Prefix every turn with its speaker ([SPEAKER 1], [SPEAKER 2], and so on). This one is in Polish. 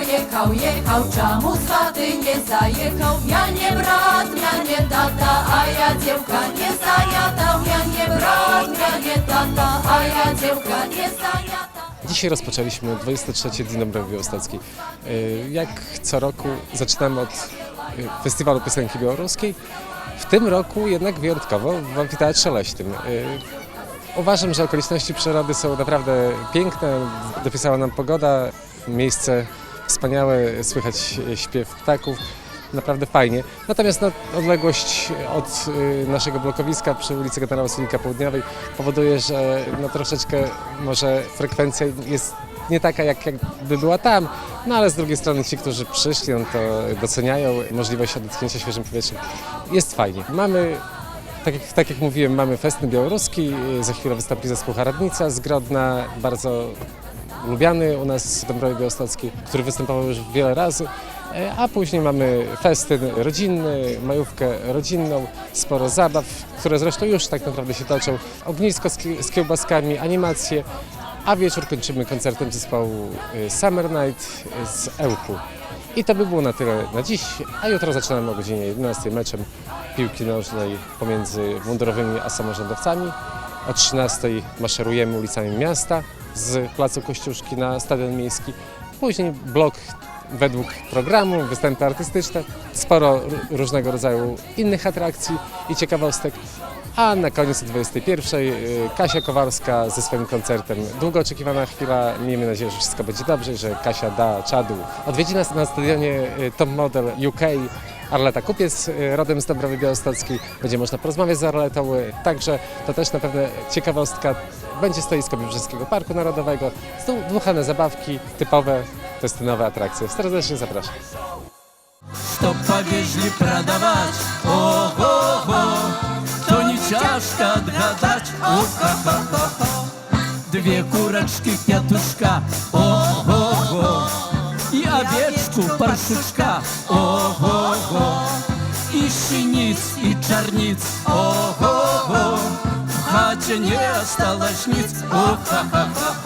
[SPEAKER 1] jechał, jechał, jechał, czemu z chaty nie zajechał? Ja nie brat, ja nie tata, a ja dziełka nie zajadał. Ja nie brat, ja nie tata, a ja dziełka nie zajadał.
[SPEAKER 2] Dzisiaj rozpoczęliśmy 23 Dzień Dobry Białostocki. Y, Jak co roku zaczynamy od y, Festiwalu Piosenki Białoruskiej. W tym roku jednak wyjątkowo w Amfiteatrze Leśnym. Y, Uważam, że okoliczności przyrody są naprawdę piękne. Dopisała nam pogoda, miejsce wspaniałe, słychać śpiew ptaków. Naprawdę fajnie. Natomiast no, odległość od y, naszego blokowiska przy ulicy Generała Sulika Południowej powoduje, że no, troszeczkę może frekwencja jest nie taka, jak jakby była tam, no ale z drugiej strony ci, którzy przyszli, no, to doceniają możliwość odetchnięcia świeżym powietrzem. Jest fajnie. Mamy tak jak, tak jak mówiłem, mamy festyn białoruski, za chwilę wystąpi zespół Haradnica z Grodna, bardzo lubiany u nas w Dąbrowie Białostockiej, który występował już wiele razy. E, A później mamy festyn rodzinny, majówkę rodzinną, sporo zabaw, które zresztą już tak naprawdę się toczą. Ognisko z, ki- z kiełbaskami, animacje, a wieczór kończymy koncertem zespołu y, Summer Night z Ełku. I to by było na tyle na dziś, a jutro zaczynamy o godzinie 11 meczem piłki nożnej pomiędzy mundurowymi a samorządowcami. O 13 maszerujemy ulicami miasta z Placu Kościuszki na Stadion Miejski. Później blok według programu, występy artystyczne, sporo różnego rodzaju innych atrakcji i ciekawostek. A na koniec 21 y, Kasia Kowalska ze swoim koncertem. Długo oczekiwana chwila. Miejmy nadzieję, że wszystko będzie dobrze, że Kasia da czadu. Odwiedzi nas na stadionie y, Tom Model UK Arleta Kupiec, y, rodem z Dąbrowy Białostockiej. Będzie można porozmawiać z Arletą, także to też na pewno ciekawostka. Będzie stoisko Bibrzeskiego Parku Narodowego, dmuchane zabawki, typowe festynowe atrakcje. Serdecznie zapraszam.
[SPEAKER 3] To powieźli pradawać, o, ho, ho. немножко отгадать. о хо хо хо Две курочки, пятушка, о го го И овечку, паршушка, о го го И щениц, и чарниц, о го го В хате не осталось ниц, о ха ха ха